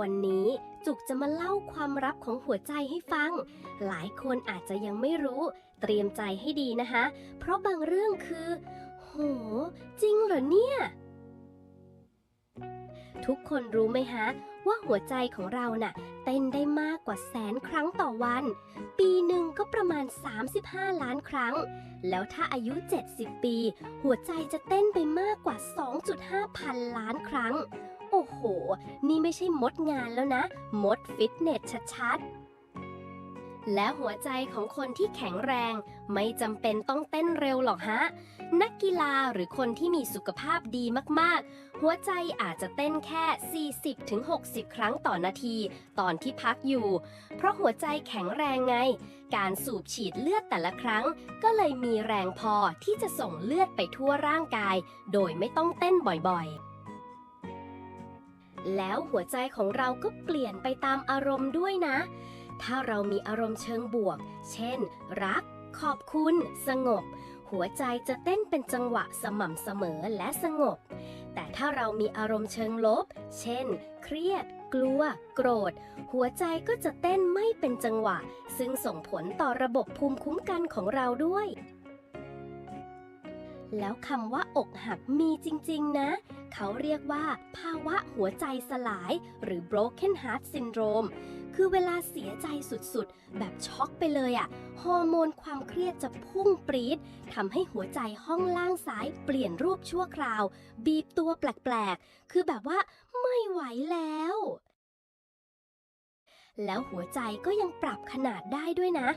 วันนี้จุกจะมาเล่าความลับของหัวใจให้ฟัง หลายคนอาจจะยังไม่รู้ เตรียมใจให้ดีนะคะ เพราะบางเรื่องคือ โห จริงเหรอเนี่ย ทุกคนรู้ไหมฮะ ว่าหัวใจของเราน่ะ เต้นได้มากกว่าแสนครั้งต่อวัน ปีหนึ่งก็ประมาณ 35 ล้านครั้ง แล้วถ้าอายุ 70 ปี หัวใจจะเต้นไปมากกว่า 2.5 พันล้านครั้ง อ้โห นี่ไม่ใช่มดงานแล้วนะ มดฟิตเนสชัดๆ และหัวใจของคนที่แข็งแรง ไม่จำเป็นต้องเต้นเร็วหรอกฮะ นักกีฬาหรือคนที่มีสุขภาพดีมากๆ หัวใจอาจจะเต้นแค่ 40-60 ครั้งต่อนาที ตอนที่พักอยู่ เพราะหัวใจแข็งแรงไง การสูบฉีดเลือดแต่ละครั้ง ก็เลยมีแรงพอที่จะส่งเลือดไปทั่วร่างกาย โดยไม่ต้องเต้นบ่อยๆ แล้วหัวใจของเราก็เปลี่ยนไปตามอารมณ์ด้วยนะ ถ้าเรามีอารมณ์เชิงบวก เช่น รัก ขอบคุณ สงบ หัวใจจะเต้นเป็นจังหวะสม่ำเสมอและสงบ แต่ถ้าเรามีอารมณ์เชิงลบ เช่น เครียด กลัว โกรธ หัวใจก็จะเต้นไม่เป็นจังหวะ ซึ่งส่งผลต่อระบบภูมิคุ้มกันของเราด้วยแล้วคำว่าอกหักมีจริง ๆ นะ เขาเรียกว่า ภาวะหัวใจสลาย หรือ broken heart syndrome คือเวลาเสียใจสุดๆ แบบช็อกไปเลยอะฮอร์โมนความเครียดจะพุ่งปรีดทำให้หัวใจห้องล่างซ้ายเปลี่ยนรูปชั่วคราว บีบตัวแปลกๆ คือแบบว่าไม่ไหวแล้ว แล้วหัวใจก็ยังปรับขนาดได้ด้วยนะ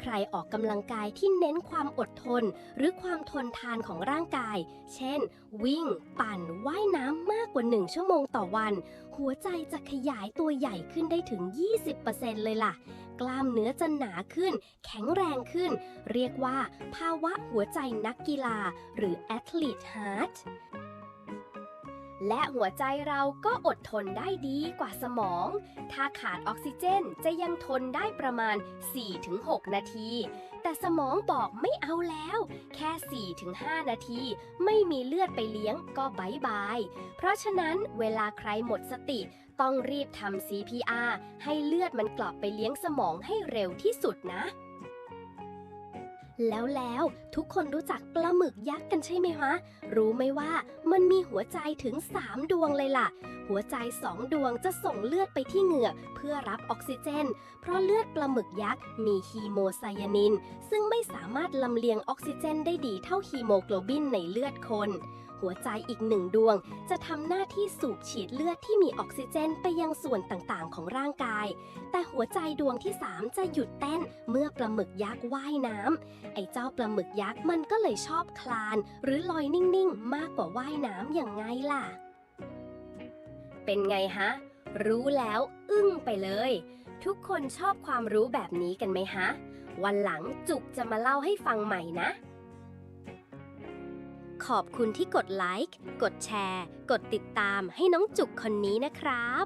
ใครออกกำลังกายที่เน้นความอดทน หรือความทนทานของร่างกาย เช่น วิ่ง ปั่น ว่ายน้ำมากกว่า 1 ชั่วโมงต่อวัน หัวใจจะขยายตัวใหญ่ขึ้นได้ถึง 20%เลยล่ะ กล้ามเนื้อจะหนาขึ้น แข็งแรงขึ้น เรียกว่า ภาวะหัวใจนักกีฬา หรือ athlete heart และหัวใจเราก็อดทนได้ดีกว่าสมอง ถ้าขาดออกซิเจนจะยังทนได้ประมาณ 4-6 นาที แต่สมองบอกไม่เอาแล้ว แค่ 4-5 นาที ไม่มีเลือดไปเลี้ยงก็บายบาย เพราะฉะนั้นเวลาใครหมดสติ ต้องรีบทำ CPR ให้เลือดมันกลับไปเลี้ยงสมองให้เร็วที่สุดนะ แล้วแล้วทุกคนรู้จักปลาหมึกยักษ์กันใช่ไหมฮะ รู้ไหมว่ามันมีหัวใจถึง 3 ดวงเลยล่ะ หัวใจ 2 ดวงจะส่งเลือดไปที่เหงือกเพื่อรับออกซิเจน เพราะเลือดปลาหมึกยักษ์มีฮีโมไซยานิน ซึ่งไม่สามารถลำเลียงออกซิเจนได้ดีเท่าฮีโมโกลบินในเลือดคน หัวใจอีกหนึ่งดวง จะทำหน้าที่สูบฉีดเลือดที่มีออกซิเจนไปยังส่วนต่างๆ ของร่างกาย แต่หัวใจดวงที่ 3 จะหยุดเต้นเมื่อปลาหมึกยักษ์ว่ายน้ำไอ้เจ้าปลาหมึกยักษ์มันก็เลยชอบคลาน หรือลอยนิ่งๆ มากกว่าว่ายน้ำอย่างไงล่ะ เป็นไงฮะ รู้แล้วอึ้งไปเลย ทุกคนชอบความรู้แบบนี้กันไหมฮะ วันหลังจุกจะมาเล่าให้ฟังใหม่นะ ขอบคุณที่กดไลค์ กดแชร์ กดติดตามให้น้องจุกคนนี้นะครับ